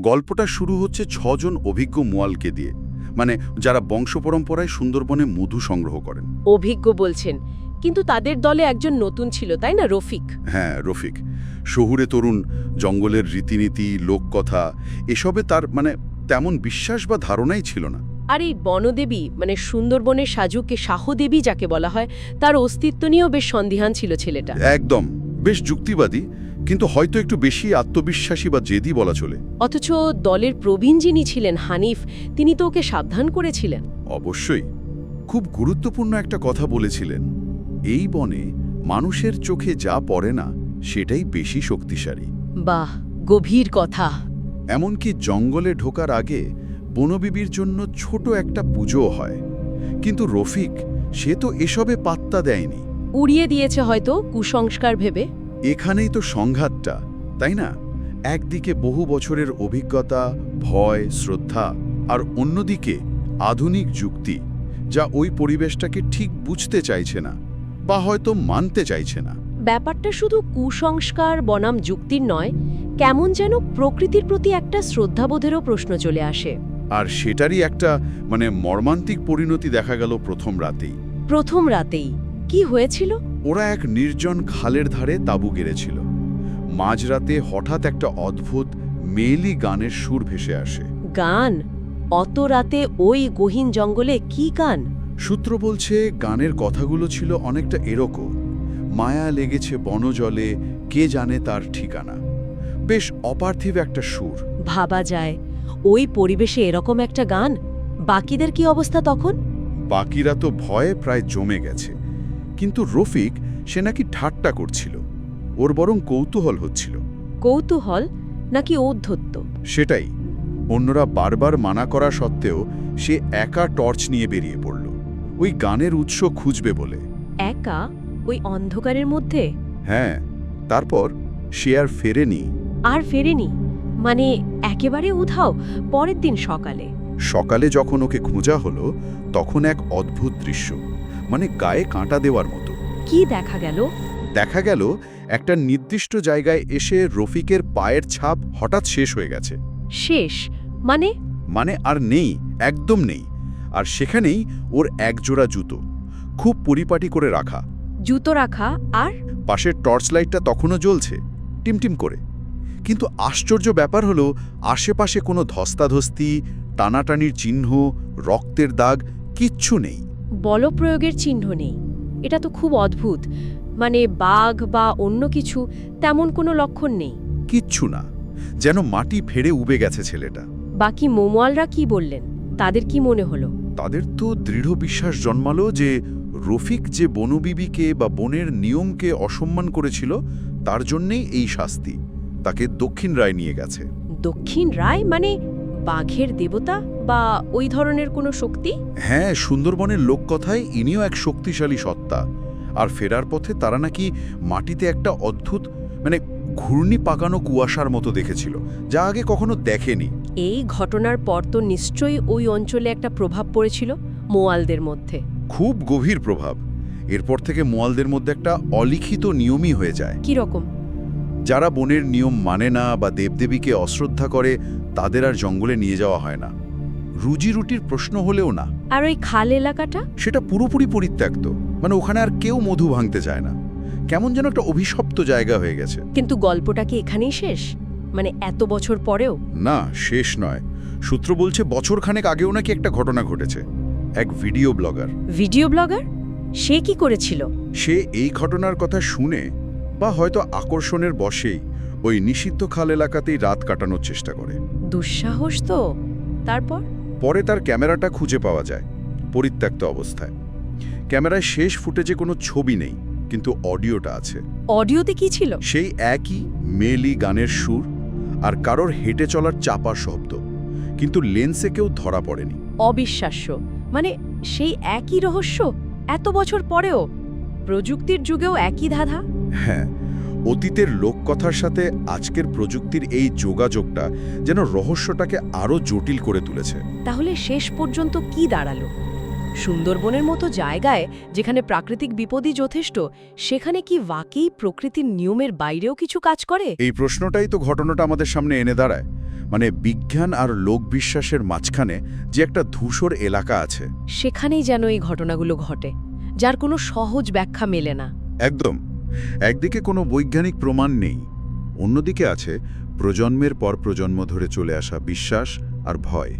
গল্পটা শুরু হচ্ছে ছজন অভিজ্ঞ মোয়ালকে দিয়ে মানে যারা বংশ পরম্পরায় সুন্দরবনে মধু সংগ্রহ করেন। অভিজ্ঞ বলছেন কিন্তু তাদের দলে একজন নতুন ছিল তাই না রফিক? হ্যাঁ রফিক। শহুরে তরুণ জঙ্গলের রীতিনীতি লোককথা এসবে তার মানে তেমন বিশ্বাস বা ধারণাই ছিল না। আর এই বনদেবী মানে সুন্দরবনের সাজুকে শাহদেবী যাকে বলা হয় তার অস্তিত্ব নিয়েও বেশ সন্দিহান ছিল ছেলেটা। একদম বেশ যুক্তিবাদী। কিন্তু হয়তো একটু বেশি আত্মবিশ্বাসী বা জেদি বলা চলে। অথচ দলের প্রবীণ যিনি ছিলেন হানিফ তিনি তো ওকে সাবধান করেছিলেন। অবশ্যই। খুব গুরুত্বপূর্ণ একটা কথা বলেছিলেন। এই বনে মানুষের চোখে যা পড়ে না সেটাই বেশি শক্তিশালী। বাহ গভীর কথা। এমনকি জঙ্গলে ঢোকার আগে বনবিবির জন্য ছোট একটা পুজো হয়। কিন্তু রফিক সে তো এসবে পাত্তা দেয়নি। উড়িয়ে দিয়েছে হয়তো কুসংস্কার ভেবে। এখানেই তো সংঘাতটা তাই না? একদিকে বহু বছরের অভিজ্ঞতা ভয় শ্রদ্ধা আর অন্যদিকে আধুনিক যুক্তি যা ওই পরিবেশটাকে ঠিক বুঝতে চাইছে না বা হয়তো মানতে চাইছে না। ব্যাপারটা শুধু কুসংস্কার বনাম যুক্তির নয় কেমন যেন প্রকৃতির প্রতি একটা শ্রদ্ধাবোধেরও প্রশ্ন চলে আসে। আর সেটারই একটা মানে মর্মান্তিক পরিণতি দেখা গেল প্রথম রাতেই। প্রথম রাতেই। কি হয়েছিল? ওরা এক নির্জন খালের ধারে তাঁবু গেড়েছিল। মাঝরাতে হঠাৎ একটা অদ্ভুত মেলি গানের সুর ভেসে আসে। গান? অত রাতে ওই গহীন জঙ্গলে কি গান? সূত্র বলছে গানের কথাগুলো ছিল অনেকটা এরকম। মায়া লেগেছে বনজলে কে জানে তার ঠিকানা। বেশ অপার্থিব একটা সুর। ভাবা যায় ওই পরিবেশে এরকম একটা গান? বাকিদের কি অবস্থা তখন? বাকিরা তো ভয়ে প্রায় জমে গেছে। কিন্তু রফিক সে নাকি ঠাট্টা করছিল। ওর বরং কৌতূহল হচ্ছিল। কৌতূহল নাকি ঔদ্ধত্য? সেটাই। অন্যরা বারবার মানা করা সত্ত্বেও সে একা টর্চ নিয়ে বেরিয়ে পড়ল। ওই গানের উৎস খুঁজবে বলে। একা? ওই অন্ধকারের মধ্যে? হ্যাঁ। তারপর সে আর ফেরেনি। আর ফেরেনি? মানে একেবারে উধাও পরের দিন সকালে? সকালে যখন ওকে খোঁজা হলো তখন এক অদ্ভুত দৃশ্য। মানে গায়ে কাঁটা দেওয়ার মতো। কি দেখা গেল? দেখা গেল একটা নির্দিষ্ট জায়গায় এসে রফিকের পায়ের ছাপ হঠাৎ শেষ হয়ে গেছে। শেষ? মানে? মানে আর নেই একদম নেই। আর সেখানেই ওর একজোড়া জুতো খুব পরিপাটি করে রাখা। জুতো রাখা আর? পাশের টর্চ লাইটটা তখনও জ্বলছে টিমটিম করে। কিন্তু আশ্চর্য ব্যাপার হলো আশেপাশে কোনো ধস্তাধস্তি টানাটানির চিহ্ন রক্তের দাগ কিচ্ছু নেই। বলপ্রয়োগের চিহ্ন নেই। এটা তো খুব অদ্ভুত। মানে বাঘ বা অন্য কিছু তেমন কোনো লক্ষণ নেই। কিচ্ছু না। যেন মাটি ফেড়ে উবে গেছে ছেলেটা। বাকি মোমোয়ালরা কি বললেন? তাদের কি মনে হলো? তাদের তো দৃঢ় বিশ্বাস জন্মালো যে রফিক যে বনবিবিকে বা বনের নিয়মকে অসম্মান করেছিল তার জন্যেই এই শাস্তি। তাকে দক্ষিণ রায় নিয়ে গেছে। দক্ষিণ রায়? মানে বাঘের দেবতা বা ওই ধরনের কোনো শক্তি? হ্যাঁ সুন্দরবনের লোককথায় ইনিও এক শক্তিশালী সত্তা। আর ফেরার পথে তারা নাকি মাটিতে একটা অদ্ভুত মানে ঘূর্ণি পাকানো কুয়াশার মতো দেখেছিল যা আগে কখনো দেখেনি। এই ঘটনার পর তো নিশ্চয়ই ওই অঞ্চলে একটা প্রভাব পড়েছিল মোয়ালদের মধ্যে। খুব গভীর প্রভাব। এরপর থেকে মোয়ালদের মধ্যে একটা অলিখিত নিয়মই হয়ে যায়। কি রকম যারা বনের নিয়ম মানে না বা দেবদেবীকে অশ্রদ্ধা করে তাদের আর জঙ্গলে নিয়ে যাওয়া হয় না। রুজি রুটির প্রশ্ন হলেও না। আর ওই খাল এলাকাটা? সেটা পুরোপুরি পরিত্যক্ত। মানে ওখানে আর কেউ মধু ভাঙতে চায় না। কেমন যেন একটা অভিশপ্ত জায়গা হয়ে গেছে। কিন্তু গল্পটা কি এখানেই শেষ? মানে এত বছর পরেও? না শেষ নয়। সূত্র বলছে বছরখানেক আগেও নাকি একটা ঘটনা ঘটেছে। এক ভিডিও ব্লগার। Video blogger? সে কি করেছিল? সে এই ঘটনার কথা শুনে বা হয়তো আকর্ষণের বশেই ওই নিষিদ্ধ খাল এলাকাতেই রাত কাটানোর চেষ্টা করে। দুঃসাহস তো। তারপর? পরে তার ক্যামেরাটা খুঁজে পাওয়া যায় পরিত্যক্ত অবস্থায়। ক্যামেরায় শেষ ফুটেজে কোনো ছবি নেই কিন্তু অডিওটা আছে। অডিওতে কি ছিল? সেই একই মেলি গানের সুর আর কারোর হেঁটে চলার চাপা শব্দ কিন্তু লেন্সে কেউ ধরা পড়েনি। অবিশ্বাস্য। মানে সেই একই রহস্য এত বছর পরেও? প্রযুক্তির যুগেও একই ধাঁধা? হ্যাঁ অতীতের লোককথার সাথে আজকের প্রযুক্তির এই যোগাযোগটা যেন রহস্যটাকে আরও জটিল করে তুলেছে। তাহলে শেষ পর্যন্ত কি দাঁড়াল? সুন্দরবনের মতো জায়গায় যেখানে প্রাকৃতিক বিপদই যথেষ্ট সেখানে কি বাকেই প্রকৃতির নিয়মের বাইরেও কিছু কাজ করে? এই প্রশ্নটাই তো ঘটনাটা আমাদের সামনে এনে দাঁড়ায়। মানে বিজ্ঞান আর লোকবিশ্বাসের মাঝখানে যে একটা ধূসর এলাকা আছে। সেখানেই যেন এই ঘটনাগুলো ঘটে যার কোনো সহজ ব্যাখ্যা মেলে না। একদম। একদিকে কোনো বৈজ্ঞানিক প্রমাণ নেই অন্যদিকে আছে প্রজন্মের পর প্রজন্ম ধরে চলে আসা বিশ্বাস আর ভয়।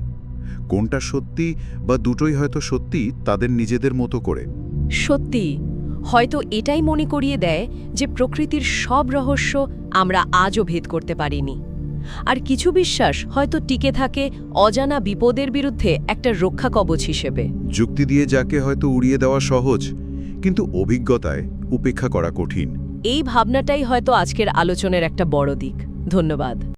কোনটা সত্যি বা দুটোই হয়তো সত্যি তাদের নিজেদের মতো করে। সত্যি হয়তো এটাই মনে করিয়ে দেয় যে প্রকৃতির সব রহস্য আমরা আজও ভেদ করতে পারিনি। আর কিছু বিশ্বাস হয়তো টিকে থাকে অজানা বিপদের বিরুদ্ধে একটা রক্ষা কবচ হিসেবে। যুক্তি দিয়ে যাকে হয়তো উড়িয়ে দেওয়া সহজ কিন্তু অভিজ্ঞতায় উপেক্ষা করা কঠিন। এই ভাবনাটাই হয়তো আজকের আলোচনার একটা বড় দিক। ধন্যবাদ।